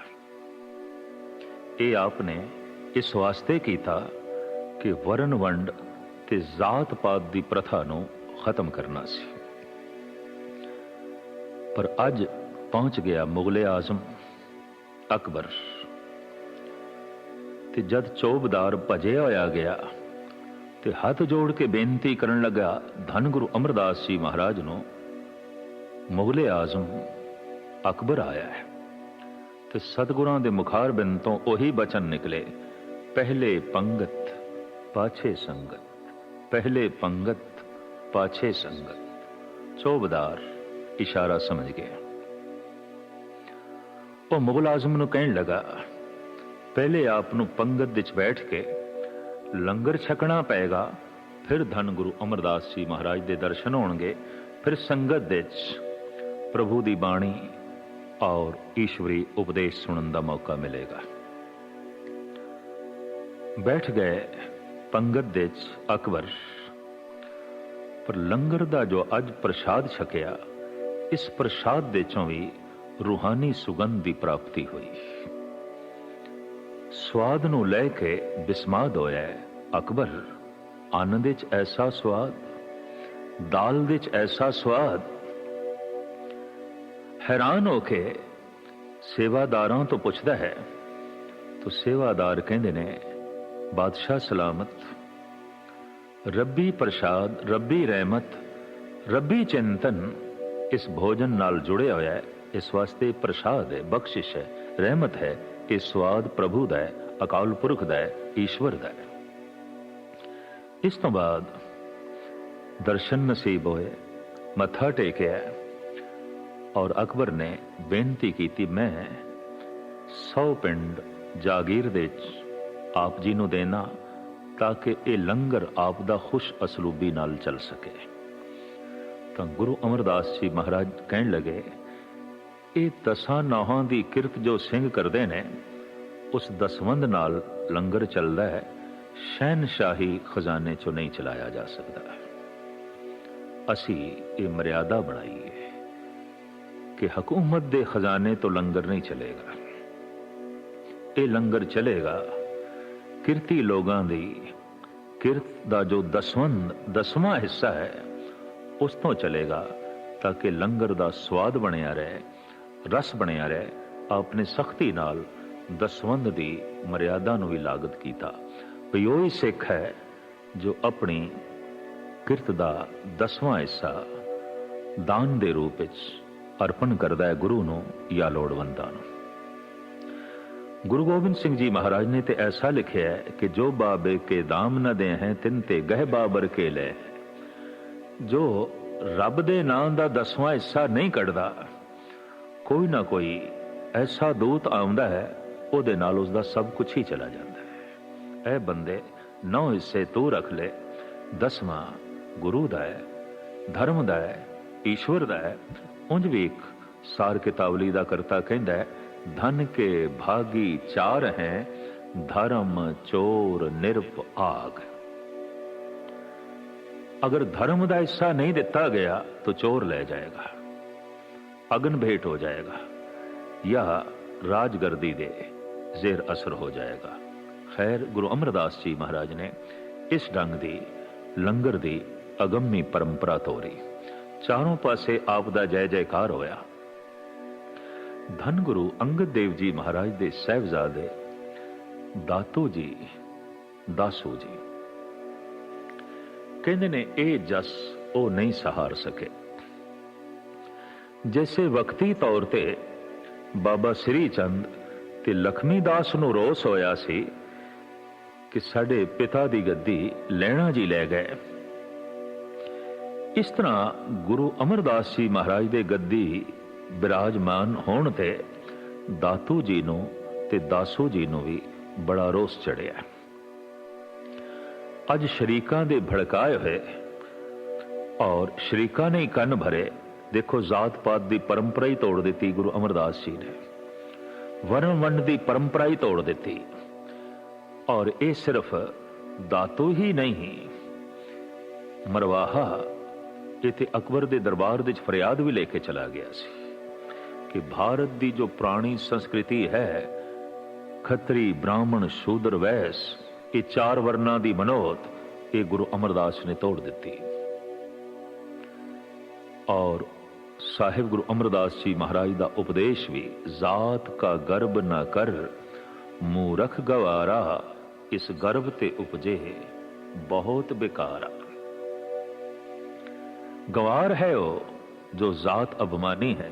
ਇਹ ਆਪਨੇ ਇਸ ਵਾਸਤੇ ਕੀਤਾ ਕਿ ਵਰਨ ਵੰਡ ਤੇ ਜ਼ਾਤ ਪਾਤ ਦੀ ਪ੍ਰਥਾ ਨੂੰ ਖਤਮ ਕਰਨਾ ਸੀ। ਪਰ ਅੱਜ ਪਹੁੰਚ ਗਿਆ ਮੁਗਲੇ ਆਜ਼ਮ ਅਕਬਰ। ਤੇ ਜਦ ਚੋਬਦਾਰ ਭਜਿਆ ਹੋਇਆ ਗਿਆ ਤੇ ਹੱਥ ਜੋੜ ਕੇ ਬੇਨਤੀ ਕਰਨ ਲੱਗਾ ਧੰਨ ਗੁਰੂ ਅਮਰਦਾਸ ਜੀ ਮਹਾਰਾਜ ਨੂੰ, ਮੁਗਲੇ ਆਜ਼ਮ ਅਕਬਰ ਆਇਆ ਹੈ। ਤੇ ਸਤਿਗੁਰਾਂ ਦੇ ਮੁਖਾਰ ਬਿੰਦ ਤੋਂ ਉਹੀ ਬਚਨ ਨਿਕਲੇ। ਪਹਿਲੇ ਪੰਗਤ, ਪਾਛੇ ਸੰਗਤ। ਪਹਿਲੇ ਪੰਗਤ, ਪਾਛੇ ਸੰਗਤ। ਚੋਬਦਾਰ ਇਸ਼ਾਰਾ ਸਮਝ ਗਿਆ। ਉਹ ਮੁਗਲ ਆਜ਼ਮ ਨੂੰ ਕਹਿਣ ਲੱਗਾ, ਪਹਿਲੇ ਆਪ ਨੂੰ ਪੰਗਤ ਵਿੱਚ ਬੈਠ ਕੇ ਲੰਗਰ ਛਕਣਾ ਪਏਗਾ, ਫਿਰ ਧੰਨ ਗੁਰੂ ਅਮਰਦਾਸ ਜੀ ਮਹਾਰਾਜ ਦੇ ਦਰਸ਼ਨ ਹੋਣਗੇ, ਫਿਰ ਸੰਗਤ ਵਿੱਚ ਪ੍ਰਭੂ ਦੀ ਬਾਣੀ ਔਰ ਈਸ਼ਵਰੀ ਉਪਦੇਸ਼ ਸੁਣਨ ਦਾ ਮੌਕਾ ਮਿਲੇਗਾ। ਬੈਠ ਗਏ ਪੰਗਤ ਵਿੱਚ ਅਕਬਰ। ਪਰ ਲੰਗਰ ਦਾ ਜੋ ਅੱਜ ਪ੍ਰਸ਼ਾਦ ਛਕਿਆ, ਇਸ ਪ੍ਰਸ਼ਾਦ ਦੇ ਚੋਂ ਵੀ ਰੂਹਾਨੀ ਸੁਗੰਧ ਦੀ ਪ੍ਰਾਪਤੀ ਹੋਈ। ਸਵਾਦ ਨੂੰ ਲੈ ਕੇ ਬਿਸਮਾਦ ਹੋਇਆ ਅਕਬਰ। ਆਨੰਦ ਵਿੱਚ ਐਸਾ ਸਵਾਦ, ਦਾਲ ਵਿੱਚ ਐਸਾ ਸਵਾਦ ਹੈਰਾਨ ਹੋ ਕੇ ਸੇਵਾਦਾਰਾਂ ਤੋਂ ਪੁੱਛਦਾ ਹੈ, ਤਾਂ ਸੇਵਾਦਾਰ ਕਹਿੰਦੇ ਨੇ, ਬਾਦਸ਼ਾਹ ਸਲਾਮਤ, ਰੱਬੀ ਪ੍ਰਸ਼ਾਦ, ਰੱਬੀ ਰਹਿਮਤ, ਰੱਬੀ ਚਿੰਤਨ, ਇਸ ਭੋਜਨ ਨਾਲ ਜੁੜਿਆ ਹੋਇਆ ਹੈ, ਇਸ ਵਾਸਤੇ ਪ੍ਰਸ਼ਾਦ ਹੈ, ਬਖਸ਼ਿਸ਼ ਹੈ, ਰਹਿਮਤ ਹੈ, ਇਹ ਸਵਾਦ ਪ੍ਰਭੂ ਦਾ ਹੈ, ਅਕਾਲ ਪੁਰਖ ਦਾ ਹੈ, ਈਸ਼ਵਰ ਦਾ ਹੈ। ਇਸ ਤੋਂ ਬਾਅਦ ਦਰਸ਼ਨ ਨਸੀਬ ਹੋਏ, ਮੱਥਾ ਟੇਕਿਆ ਔਰ ਅਕਬਰ ਨੇ ਬੇਨਤੀ ਕੀਤੀ, ਮੈਂ 100 ਪਿੰਡ ਜਾਗੀਰ ਦੇ ਵਿੱਚ ਆਪ ਜੀ ਨੂੰ ਦੇਣਾ ਤਾਂ ਕਿ ਇਹ ਲੰਗਰ ਆਪ ਦਾ ਖੁਸ਼ ਅਸਲੂਬੀ ਨਾਲ ਚੱਲ ਸਕੇ। ਤਾਂ ਗੁਰੂ ਅਮਰਦਾਸ ਜੀ ਮਹਾਰਾਜ ਕਹਿਣ ਲੱਗੇ, ਇਹ ਦਸਾਂ ਨਾਹਾਂ ਦੀ ਕਿਰਤ ਜੋ ਸਿੰਘ ਕਰਦੇ ਨੇ, ਉਸ ਦਸਵੰਦ ਨਾਲ ਲੰਗਰ ਚੱਲਦਾ ਹੈ ਸ਼ਹਿਨशाही ਖਜ਼ਾਨੇ ਚੋਂ ਨਹੀਂ ਚਲਾਇਆ ਜਾ ਸਕਦਾ। ਅਸੀਂ ਇਹ ਮਰਿਆਦਾ ਬਣਾਈਏ। ਕਿ ਹਕੂਮਤ ਦੇ ਖਜ਼ਾਨੇ ਤੋਂ ਲੰਗਰ ਨਹੀਂ ਚਲੇਗਾ ਇਹ ਲੰਗਰ ਚਲੇਗਾ ਕਿਰਤੀ ਲੋਕਾਂ ਦੀ ਕਿਰਤ ਦਾ ਜੋ ਦਸਵੰਦ ਦਸਵਾਂ ਹਿੱਸਾ ਹੈ ਉਸ ਤੋਂ ਚਲੇਗਾ ਤਾਂ ਕਿ ਲੰਗਰ ਦਾ ਸਵਾਦ ਬਣਿਆ ਰਹੇ ਰਸ ਬਣਿਆ ਰਹੇ ਆਪਨੇ ਸਖਤੀ ਨਾਲ ਦਸਵੰਦ ਦੀ ਮਰਿਆਦਾ ਨੂੰ ਵੀ ਲਾਗਤ ਕੀਤਾ ਵੀ ਉਹ ਹੀ ਸਿੱਖ ਹੈ ਜੋ ਆਪਣੀ ਕਿਰਤ ਦਾ ਦਸਵਾਂ ਹਿੱਸਾ ਦਾਨ ਦੇ ਰੂਪ ਵਿੱਚ ਅਰਪਣ ਕਰਦਾ ਹੈ ਗੁਰੂ ਨੂੰ ਜਾਂ ਲੋੜਵੰਦਾਂ ਨੂੰ। ਗੁਰੂ ਗੋਬਿੰਦ ਸਿੰਘ ਜੀ ਮਹਾਰਾਜ ਨੇ ਤੇ ਐਸਾ ਲਿਖਿਆ ਹੈ ਕਿ ਜੋ ਬਾਬੇ ਕੇ ਦਾਮ ਨ ਦੇ ਹੈ, ਤਿੰਨ ਤੇ ਗਹਿ ਬਾਬਰ ਕੇ ਲੈ ਜੋ ਰੱਬ ਦੇ ਨਾਮ ਦਾ ਦਸਵਾਂ ਹਿੱਸਾ ਨਹੀਂ ਕੱਢਦਾ, ਕੋਈ ਨਾ ਕੋਈ ਐਸਾ ਦੂਤ ਆਉਂਦਾ ਹੈ, ਉਹਦੇ ਨਾਲ ਉਸ ਦਾ ਸਭ ਕੁਝ ਹੀ ਚਲਾ ਜਾਂਦਾ ਹੈ। ਇਹ ਬੰਦੇ ਨੌ ਹਿੱਸੇ ਤੂੰ ਰੱਖ ਲੈ, ਦਸਵਾਂ ਗੁਰੂ ਦਾ ਹੈ, ਧਰਮ ਦਾ ਹੈ, ਈਸ਼ਵਰ ਦਾ ਹੈ ਉਂਝ ਵੀ ਇੱਕ ਸਾਰ ਕਿਤਾਵਲੀ ਦਾ ਕਰਤਾ ਕਹਿੰਦਾ ਹੈ, ਧਨ ਕੇ ਭਾਗੀ ਚਾਰ ਹੈ, ਧਰਮ ਚੋਰ ਨਿਰਪ ਆਗ ਅਗਰ ਧਰਮ ਦਾ ਹਿੱਸਾ ਨਹੀਂ ਦਿੱਤਾ ਗਿਆ, ਤਾਂ ਚੋਰ ਲੈ ਜਾਏਗਾ। ਅਗਨ ਭੇਟ ਹੋ ਜਾਏਗਾ। ਜਾਂ ਰਾਜਗਰਦੀ ਦੇ ਜ਼ੇਰ ਅਸਰ ਹੋ ਜਾਏਗਾ। ਖੈਰ, ਗੁਰੂ ਅਮਰਦਾਸ ਜੀ ਮਹਾਰਾਜ ਨੇ ਇਸ ਢੰਗ ਦੀ, ਲੰਗਰ ਦੀ ਅਗੰਮੀ ਪਰੰਪਰਾ ਤੋਰੀ। ਚਾਰੋਂ ਪਾਸੇ ਆਪ ਦਾ ਜੈ ਜੈਕਾਰ ਹੋਇਆ। ਧੰਨ ਗੁਰੂ ਅੰਗਦ ਦੇਵ ਜੀ ਮਹਾਰਾਜ ਦੇ ਸਹਿਬਜ਼ਾਦੇ ਦਾਤੂ ਜੀ, ਦਾਸੂ ਜੀ। ਕਹਿੰਦੇ ਨੇ, ਇਹ ਜਸ ਉਹ ਨਹੀਂ ਸਹਾਰ ਸਕੇ। ਜੈਸੇ ਵਕਤੀ ਤੌਰ ਤੇ ਬਾਬਾ ਸ੍ਰੀ ਚੰਦ ਤੇ ਲਖਮੀ ਦਾਸ ਨੂੰ ਰੋਸ ਹੋਇਆ ਸੀ ਕਿ ਸਾਡੇ ਪਿਤਾ ਦੀ ਗੱਦੀ ਲੈਣਾ ਜੀ ਲੈ ਗਏ। ਇਸ ਤਰ੍ਹਾਂ ਗੁਰੂ ਅਮਰਦਾਸ ਜੀ ਮਹਾਰਾਜ ਦੇ ਗੱਦੀ ਬਿਰਾਜਮਾਨ ਹੋਣ ਤੇ ਦਾਤੂ ਜੀ ਨੂੰ ਤੇ ਦਾਸੂ ਜੀ ਨੂੰ ਵੀ ਬੜਾ ਰੋਸ ਚੜਿਆ। ਅੱਜ ਸ਼ਰੀਕਾਂ ਦੇ ਭੜਕਾਏ ਹੋਏ ਔਰ ਸ਼ਰੀਕਾਂ ਨੇ ਕੰਨ ਭਰੇ, ਦੇਖੋ ਜਾਤ ਪਾਤ ਦੀ ਪਰੰਪਰਾ ਹੀ ਤੋੜ ਦਿੱਤੀ ਗੁਰੂ ਅਮਰਦਾਸ ਜੀ ਨੇ। ਵਰਨ ਵੰਡ ਦੀ ਪਰੰਪਰਾ ਹੀ ਤੋੜ ਦਿੱਤੀ। ਔਰ ਇਹ ਸਿਰਫ ਦਾਤੂ ਹੀ ਨਹੀਂ, ਮਰਵਾਹਾ ਇੱਥੇ ਅਕਬਰ ਦੇ ਦਰਬਾਰ ਵਿੱਚ ਫਰਿਆਦ ਵੀ ਲੈ ਕੇ ਚਲਾ ਗਿਆ ਸੀ ਕਿ ਭਾਰਤ ਦੀ ਜੋ ਪ੍ਰਾਣੀ ਸੰਸਕ੍ਰਿਤੀ ਹੈ, ਖੱਤਰੀ ਬ੍ਰਾਹਮਣ ਸ਼ੂਦਰ ਵੈਸ, ਇਹ ਚਾਰ ਵਰਨਾਂ ਦੀ ਮਨੋਤ ਇਹ ਗੁਰੂ ਅਮਰਦਾਸ ਨੇ ਤੋੜ ਦਿੱਤੀ। ਔਰ ਸਾਹਿਬ ਗੁਰੂ ਅਮਰਦਾਸ ਜੀ ਮਹਾਰਾਜ ਦਾ ਉਪਦੇਸ਼ ਵੀ, ਜਾਤ ਕਾ ਗਰਬ ਨਾ ਕਰ, ਮੂਰਖ ਗਵਾਰਾ, ਇਸ ਗਰਭ ਤੇ ਉਪਜੇ ਬਹੁਤ ਬੇਕਾਰਾ। ਗਵਾਰ ਹੈ ਉਹ ਜੋ ਜਾਤ ਅਭਮਾਨੀ ਹੈ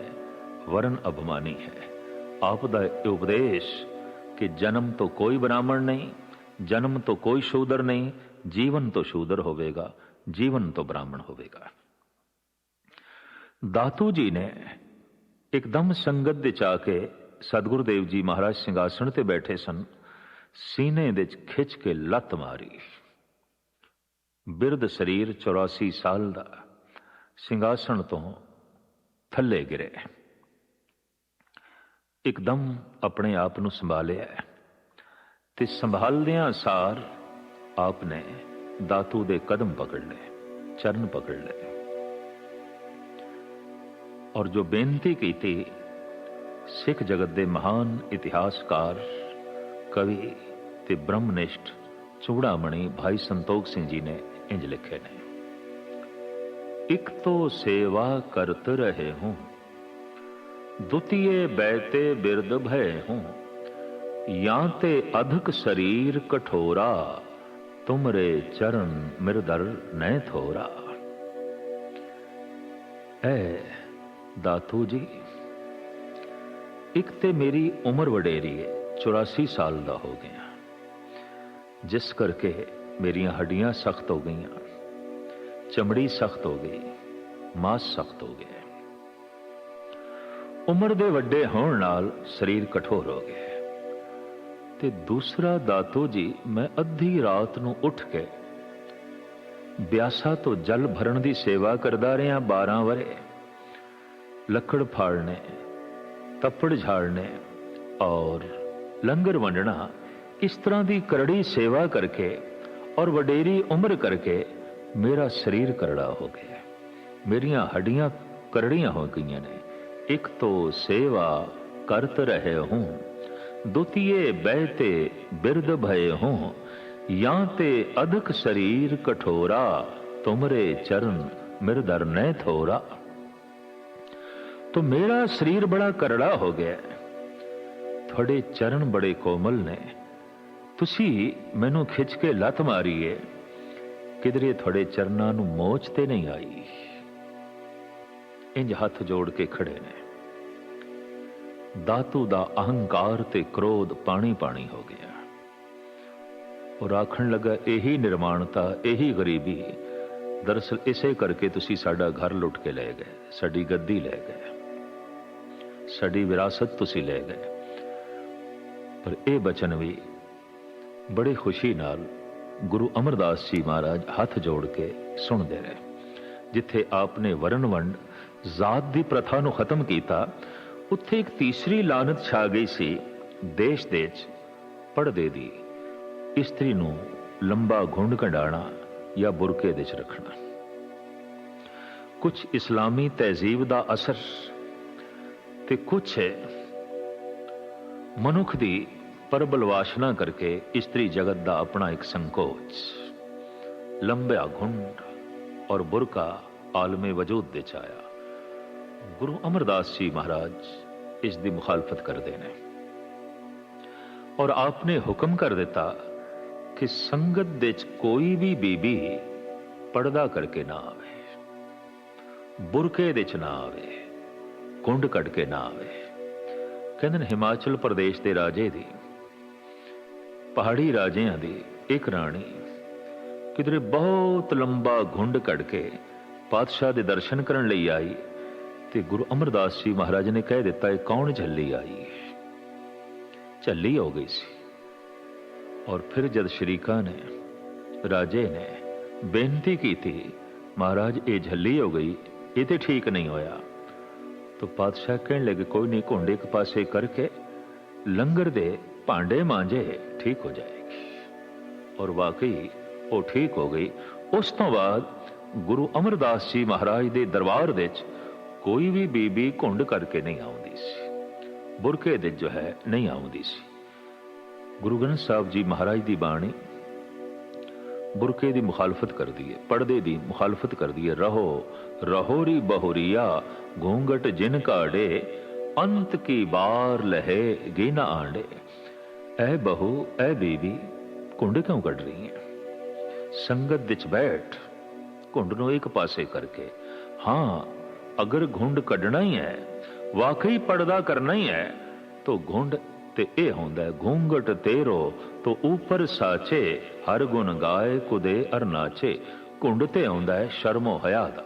ਵਰਨ ਅਭਮਾਨੀ ਹੈ ਆਪ ਦਾ ਇਹ ਉਪਦੇਸ਼ ਕਿ ਜਨਮ ਤੋਂ ਕੋਈ ਬ੍ਰਾਹਮਣ ਨਹੀਂ ਜਨਮ ਤੋਂ ਕੋਈ ਸ਼ੂਦਰ ਨਹੀਂ ਜੀਵਨ ਤੋਂ ਸ਼ੂਦਰ ਹੋਵੇਗਾ ਜੀਵਨ ਤੋਂ ਬ੍ਰਾਹਮਣ ਹੋਵੇਗਾ ਦਾਤੂ ਜੀ ਨੇ ਇੱਕਦਮ ਸੰਗਤ ਦੇ ਚਾ ਕੇ ਸਤਿਗੁਰੂ ਦੇਵ ਜੀ ਮਹਾਰਾਜ ਸਿੰਘਾਸਣ ਤੇ ਬੈਠੇ ਸਨ ਸੀਨੇ ਦੇ ਵਿੱਚ ਖਿੱਚ ਕੇ ਲੱਤ ਮਾਰੀ ਬਿਰਧ ਸਰੀਰ 84 ਸਾਲ ਦਾ ਸਿੰਘਾਸਣ ਤੋਂ ਥੱਲੇ ਗਿਰੇ। ਇੱਕਦਮ ਆਪਣੇ ਆਪ ਨੂੰ ਸੰਭਾਲਿਆ ਤੇ ਸੰਭਾਲਦਿਆਂ ਸਾਰ ਆਪ ਨੇ ਦਾਤੂ ਦੇ ਕਦਮ ਪਕੜ ਲਏ, ਚਰਨ ਪਕੜ ਲਏ। ਔਰ ਜੋ ਬੇਨਤੀ ਕੀਤੀ, ਸਿੱਖ ਜਗਤ ਦੇ ਮਹਾਨ ਇਤਿਹਾਸਕਾਰ, ਕਵੀ ਤੇ ਬ੍ਰਹਮਨਿਸ਼ਟ ਚੂੜਾਮਣੀ ਭਾਈ ਸੰਤੋਖ ਸਿੰਘ ਜੀ ਨੇ ਇੰਜ ਲਿਖੇ ਨੇ। ਇੱਕ ਤੋ ਸੇਵਾ ਕਰਤ ਰਹੇ ਹੂੰ। ਦੁਤੀਏ ਬੈਤੇ ਬਿਰਦ ਭੈ ਹੂੰ। ਜਾਂ ਤੇ ਅਧਿਕ ਸਰੀਰ ਕਠੋਰਾ, ਤੁਮਰੇ ਚਰਨ ਮਿਰਦਰ ਨੈ ਥੋਰਾ। ਐ ਦਾਤੂ ਜੀ, ਇੱਕ ਤੇ ਮੇਰੀ ਉਮਰ ਵਡੇਰੀ ਹੈ 84 ਸਾਲ ਦਾ ਹੋ ਗਿਆ। ਜਿਸ ਕਰਕੇ ਮੇਰੀਆਂ ਹੱਡੀਆਂ ਸਖਤ ਹੋ ਗਈਆਂ। ਚਮੜੀ ਸਖਤ ਹੋ ਗਈ, ਮਾਸ ਸਖਤ ਹੋ ਗਿਆ ਉਮਰ ਦੇ ਵੱਡੇ ਹੋਣ ਨਾਲ ਸਰੀਰ ਕਠੋਰ ਹੋ ਗਿਆ। ਤੇ ਦੂਸਰਾ ਦਾਤੂ ਜੀ, ਮੈਂ ਅੱਧੀ ਰਾਤ ਨੂੰ ਉੱਠ ਕੇ ਬਿਆਸਾ ਤੋਂ ਜਲ ਭਰਨ ਦੀ ਸੇਵਾ ਕਰਦਾ ਰਿਹਾ 12 ਵਰੇ। ਲੱਕੜ ਫਾੜਨੇ, ਤੱਪੜ ਝਾੜਨੇ ਔਰ ਲੰਗਰ ਵੰਡਣਾ, ਇਸ ਤਰ੍ਹਾਂ ਦੀ ਕਰੜੀ ਸੇਵਾ ਕਰਕੇ ਔਰ ਵਡੇਰੀ ਉਮਰ ਕਰਕੇ ਮੇਰਾ ਸਰੀਰ ਕਰੜਾ ਹੋ ਗਿਆ ਮੇਰੀਆਂ ਹੱਡੀਆਂ ਕਰੜੀਆਂ ਹੋ ਗਈਆਂ ਨੇ। ਇੱਕ ਤੋਂ ਸੇਵਾ ਕਰਤ ਰਹੇ ਹੂੰ। ਦੁਤੀਏ ਬਹਿਤੇ ਬਿਰਦ ਭਏ ਹੂੰ। ਜਾਂ ਤੇ ਅਧਕ ਸਰੀਰ ਕਠੋਰਾ, ਤੁਮਰੇ ਚਰਨ ਮਿਰ ਦਰ ਨੈ ਥੋਰਾ। ਤੋ ਮੇਰਾ ਸਰੀਰ ਬੜਾ ਕਰੜਾ ਹੋ ਗਿਆ ਤੁਹਾਡੇ ਚਰਨ ਬੜੇ ਕੋਮਲ ਨੇ। ਤੁਸੀਂ ਮੈਨੂੰ ਖਿੱਚ ਕੇ ਲੱਤ ਮਾਰੀਏ। ਕਿਧਰੇ ਤੁਹਾਡੇ ਚਰਨਾਂ ਨੂੰ ਮੋਚ ਤੇ ਨਹੀਂ ਆਈ। ਇੰਜ ਹੱਥ ਜੋੜ ਕੇ ਖੜੇ ਨੇ। ਦਾਤੂ ਦਾ ਅਹੰਕਾਰ ਤੇ ਕ੍ਰੋਧ ਪਾਣੀ ਪਾਣੀ ਹੋ ਗਿਆ। ਉਹ ਆਖਣ ਲੱਗਾ, ਇਹੀ ਨਿਰਮਾਣਤਾ, ਇਹੀ ਗਰੀਬੀ। ਦਰਅਸਲ ਇਸੇ ਕਰਕੇ ਤੁਸੀਂ ਸਾਡਾ ਘਰ ਲੁੱਟ ਕੇ ਲੈ ਗਏ, ਸਾਡੀ ਗੱਦੀ ਲੈ ਗਏ। ਸਾਡੀ ਵਿਰਾਸਤ ਤੁਸੀਂ ਲੈ ਗਏ। ਪਰ ਇਹ ਬਚਨ ਵੀ ਬੜੀ ਖੁਸ਼ੀ ਨਾਲ ਗੁਰੂ ਅਮਰਦਾਸ ਜੀ ਮਹਾਰਾਜ ਹੱਥ ਜੋੜ ਕੇ ਸੁਣਦੇ ਰਹੇ, ਜਿੱਥੇ ਆਪ ਨੇ ਵਰਨ ਵੰਡ ਜ਼ਾਤ ਦੀ ਪ੍ਰਥਾ ਨੂੰ ਖਤਮ ਕੀਤਾ, ਉੱਥੇ ਇੱਕ ਤੀਸਰੀ ਲਾਨਤ ਛਾ ਗਈ ਸੀ, ਦੇਸ਼ ਦੇ ਵਿੱਚ ਪਰਦੇ ਦੀ, ਇਸਤਰੀ ਨੂੰ ਲੰਬਾ ਘੁੰਡ ਕਢਾਣਾ ਜਾਂ ਬੁਰਕੇ ਦੇ ਚ ਰੱਖਣਾ। ਕੁਝ ਇਸਲਾਮੀ ਤਹਿਜ਼ੀਬ ਦਾ ਅਸਰ ਤੇ ਕੁਝ ਮਨੁੱਖ ਦੀ ਪਰ ਵਾਸ਼ਨਾ ਕਰਕੇ ਇਸਤਰੀ ਜਗਤ ਦਾ ਆਪਣਾ ਇੱਕ ਸੰਕੋਚ। ਲੰਬਿਆ ਘੁੰਡ ਔਰ ਬੁਰਕਾ ਆਲਮੇ ਵਜੂਦ ਦੇ ਚ ਆਇਆ ਗੁਰੂ ਅਮਰਦਾਸ ਜੀ ਮਹਾਰਾਜ ਇਸ ਦੀ ਮੁਖਾਲਫਤ ਕਰਦੇ ਨੇ। ਔਰ ਆਪਨੇ ਹੁਕਮ ਕਰ ਦਿੱਤਾ ਕਿ ਸੰਗਤ ਦੇ ਚ ਕੋਈ ਵੀ ਬੀਬੀ ਪਰਦਾ ਕਰਕੇ ਨਾ ਆਵੇ। ਬੁਰਕੇ ਦੇ ਚ ਨਾ ਆਵੇ। ਕੁੰਡ ਕੱਢ ਕੇ ਨਾ ਆਵੇ। ਕਹਿੰਦੇ ਨੇ ਹਿਮਾਚਲ ਪ੍ਰਦੇਸ਼ ਦੇ ਰਾਜੇ ਦੀ ਪਹਾੜੀ ਰਾਜਿਆਂ ਦੀ ਇੱਕ ਰਾਣੀ। ਕਿਧਰੇ ਬਹੁਤ ਲੰਬਾ ਘੁੰਡ ਕੱਢ ਕੇ ਪਾਤਸ਼ਾਹ ਦੇ ਦਰਸ਼ਨ ਕਰਨ ਲਈ ਆਈ ਤੇ ਗੁਰੂ ਅਮਰਦਾਸ ਜੀ ਮਹਾਰਾਜ ਨੇ ਕਹਿ ਦਿੱਤਾ, ਇਹ ਕੌਣ ਝੱਲੀ ਆਈ? ਝੱਲੀ ਹੋ ਗਈ ਸੀ। ਔਰ ਫਿਰ ਜਦ ਸ਼ਰੀਕਾ ਨੇ, ਰਾਜੇ ਨੇ ਬੇਨਤੀ ਕੀਤੀ, ਮਹਾਰਾਜ, ਇਹ ਝੱਲੀ ਹੋ ਗਈ, ਇਹ ਤੇ ਠੀਕ ਨਹੀਂ ਹੋਇਆ। ਤਾਂ ਪਾਤਸ਼ਾਹ ਕਹਿਣ ਲੱਗੇ, ਕੋਈ ਨਹੀਂ, ਘੁੰਡੇ ਇੱਕ ਪਾਸੇ ਕਰਕੇ ਲੰਗਰ ਦੇ ਭਾਂਡੇ ਮਾਂਜੇ, ਠੀਕ ਹੋ ਜਾਏਗੀ। ਔਰ ਵਾਕਈ ਉਹ ਠੀਕ ਹੋ ਗਈ। ਉਸ ਤੋਂ ਬਾਅਦ ਗੁਰੂ ਅਮਰਦਾਸ ਜੀ ਮਹਾਰਾਜ ਦੇ ਦਰਬਾਰ ਵਿੱਚ ਕੋਈ ਵੀ ਬੀਬੀ ਘੁੰਡ ਕਰਕੇ ਨਹੀਂ ਆਉਂਦੀ ਸੀ। ਬੁਰਕੇ ਦੇ ਜੋ ਹੈ, ਨਹੀਂ ਆਉਂਦੀ ਸੀ। ਗੁਰੂ ਗ੍ਰੰਥ ਸਾਹਿਬ ਜੀ ਮਹਾਰਾਜ ਦੀ ਬਾਣੀ ਬੁਰਕੇ ਦੀ ਮੁਖਾਲਫਤ ਕਰਦੀ ਹੈ ਪਰਦੇ ਦੀ ਮੁਖਾਲਫਤ ਕਰਦੀ ਹੈ, ਰਹੋ ਰਹੋਰੀ ਬਹੁਰੀਆ ਘੂੰਗਟ ਜਿਨ ਕਾੜੇ ਅੰਤ ਕੀ ਬਾਰ ਲਹੇ ਗਿਨ ਆਂਡੇ। ਐ ਬਹੂ ਐ ਬੀਬੀ ਕੁੰਡ ਕਿਉਂ ਕੱਢ ਰਹੀ ਹੈ? ਸੰਗਤ ਵਿੱਚ ਬੈਠ ਕੁੰਡ ਨੂੰ ਇੱਕ ਪਾਸੇ ਕਰਕੇ, ਹਾਂ, ਅਗਰ ਘੁੰਡ ਕੱਢਣਾ ਹੀ ਹੈ, ਵਾਕਈ ਪਰਦਾ ਕਰਨਾ ਹੀ ਹੈ, ਤਾਂ ਘੁੰਡ ਤੇ ਇਹ ਹੁੰਦਾ ਹੈ ਘੂੰਗਟ ਤੇਰੋ, ਤੋ ਉਪਰ ਸਾਚੇ, ਹਰ ਗੁਣ ਗਾਏ, ਕੁਦੇ ਅਰ ਨਾਚੇ। ਘੁੰਡ ਤੇ ਹੁੰਦਾ ਹੈ ਸ਼ਰਮੋ ਹਯਾ ਦਾ।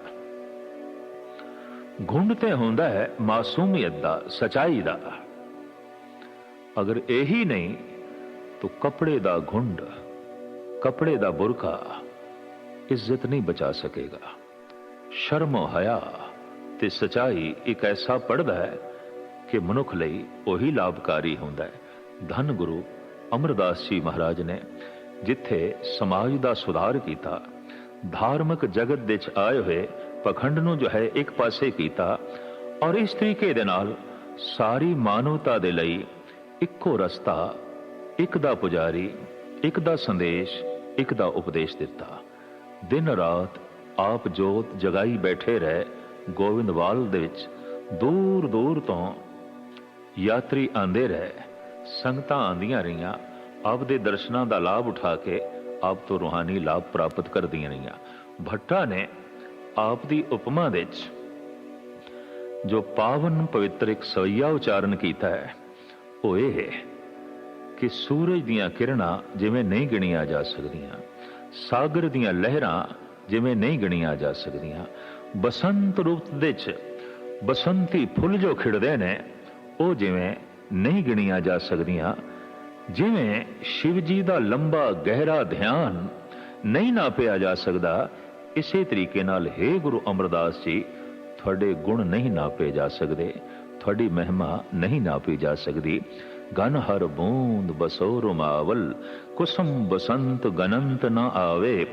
ਘੁੰਡ ਤੇ ਹੁੰਦਾ ਹੈ ਮਾਸੂਮੀਅਤ ਦਾ, ਸਚਾਈ ਦਾ। ਅਗਰ ਇਹੀ ਨਹੀਂ, ਤਾਂ ਕਪੜੇ ਦਾ ਘੁੰਡ ਕਪੜੇ ਦਾ ਬੁਰਕਾ ਇੱਜ਼ਤ ਨਹੀਂ ਬਚਾ ਸਕੇਗਾ। ਸ਼ਰਮ ਹਯਾ ਤੇ ਸਚਾਈ ਇੱਕ ਐਸਾ ਪੜਦਾ ਹੈ ਕਿ ਮਨੁੱਖ ਲਈ ਉਹੀ ਲਾਭਕਾਰੀ ਹੁੰਦਾ ਹੈ। ਧੰਨ ਗੁਰੂ ਅਮਰਦਾਸ ਜੀ ਮਹਾਰਾਜ ਨੇ ਜਿੱਥੇ ਸਮਾਜ ਦਾ ਸੁਧਾਰ ਕੀਤਾ, ਧਾਰਮਿਕ ਜਗਤ ਵਿੱਚ ਆਏ ਹੋਏ ਪਖੰਡ ਨੂੰ ਜੋ ਹੈ ਇੱਕ ਪਾਸੇ ਕੀਤਾ ਔਰ ਇਸ ਤਰੀਕੇ ਦੇ ਨਾਲ ਸਾਰੀ ਮਾਨਵਤਾ ਦੇ ਲਈ ਇੱਕੋ ਰਸਤਾ, ਇੱਕ ਦਾ ਪੁਜਾਰੀ, ਇੱਕ ਦਾ ਸੰਦੇਸ਼, ਇੱਕ ਦਾ ਉਪਦੇਸ਼ ਦਿੱਤਾ। ਦਿਨ ਰਾਤ ਆਪ ਜੋਤ ਜਗਾਈ ਬੈਠੇ ਰਹਿ ਗੋਬਿੰਦਵਾਲ ਦੇ ਵਿੱਚ। ਦੂਰ ਦੂਰ ਤੋਂ ਯਾਤਰੀ ਆਂਦੇ ਰਹੇ, ਸੰਗਤਾਂ ਆਂਦੀਆਂ ਰਹੀਆਂ ਆਪ ਦੇ ਦਰਸ਼ਨਾਂ ਦਾ ਲਾਭ ਉਠਾ ਕੇ ਆਪ ਤੋਂ ਰੂਹਾਨੀ ਲਾਭ ਪ੍ਰਾਪਤ ਕਰਦੀਆਂ ਰਹੀਆਂ। ਭੱਟਾ ਨੇ ਆਪ ਦੀ ਉਪਮਾ ਵਿੱਚ ਜੋ ਪਾਵਨ ਪਵਿੱਤਰ ਇੱਕ ਸਵਈਆ ਉਚਾਰਨ ਕੀਤਾ ਹੈ ਉਹ ਇਹ ਹੈ ਕਿ ਸੂਰਜ ਦੀਆਂ ਕਿਰਨਾਂ ਜਿਵੇਂ ਨਹੀਂ ਗਿਣੀਆਂ ਜਾ ਸਕਦੀਆਂ, ਸਾਗਰ ਦੀਆਂ ਲਹਿਰਾਂ ਜਿਵੇਂ ਨਹੀਂ ਗਿਣੀਆਂ ਜਾ ਸਕਦੀਆਂ। ਬਸੰਤ ਰੁੱਤ ਦੇ ਚ ਬਸੰਤੀ ਫੁੱਲ ਜੋ ਖਿੜਦੇ ਨੇ, ਉਹ ਜਿਵੇਂ ਨਹੀਂ ਗਿਣੀਆਂ ਜਾ ਸਕਦੀਆਂ। ਜਿਵੇਂ ਸ਼ਿਵ ਜੀ ਦਾ ਲੰਬਾ ਗਹਿਰਾ ਧਿਆਨ ਨਹੀਂ ਨਾਪਿਆ ਜਾ ਸਕਦਾ, ਇਸੇ ਤਰੀਕੇ ਨਾਲ ਹੈ ਗੁਰੂ ਅਮਰਦਾਸ ਜੀ, ਤੁਹਾਡੇ ਗੁਣ ਨਹੀਂ ਨਾਪੇ ਜਾ ਸਕਦੇ। ਤੁਹਾਡੀ ਮਹਿਮਾ ਨਹੀਂ ਨਾਪੀ ਜਾ ਸਕਦੀ। ਗਨ ਹਰ ਬੂੰਦ ਬਸੋ ਰੁਮਾਵਲ, ਕੁਸਮ ਬਸੰਤ ਗਨੰਤ ਨ ਆਵੇ।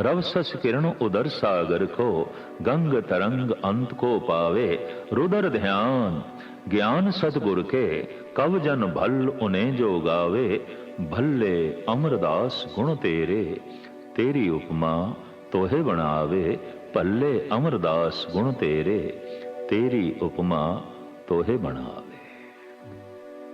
ਰਵ ਸਸ ਕਿਰਨ ਉਦਰ ਸਾਗਰ ਕੋ, ਗੰਗ ਤਰੰਗ ਅੰਤ ਕੋ ਪਾਵੇ। ਰੁਦਰ ਧਿਆਨ, ਗਿਆਨ ਸਤਗੁਰ ਕੇ, ਕਵ ਜਨ ਭਲ ਉਨੇ ਜੋ ਗਾਵੇ। ਭੱਲੇ ਅਮਰਦਾਸ ਗੁਣ ਤੇਰੇ, ਤੇਰੀ ਉਪਮਾ ਤੋਹੇ ਬਣਾਵੇ। ਭੱਲੇ ਅਮਰਦਾਸ ਗੁਣ ਤੇਰੇ, ਤੇਰੀ ਉਪਮਾ ਤੋਹੇ ਬਣਾ।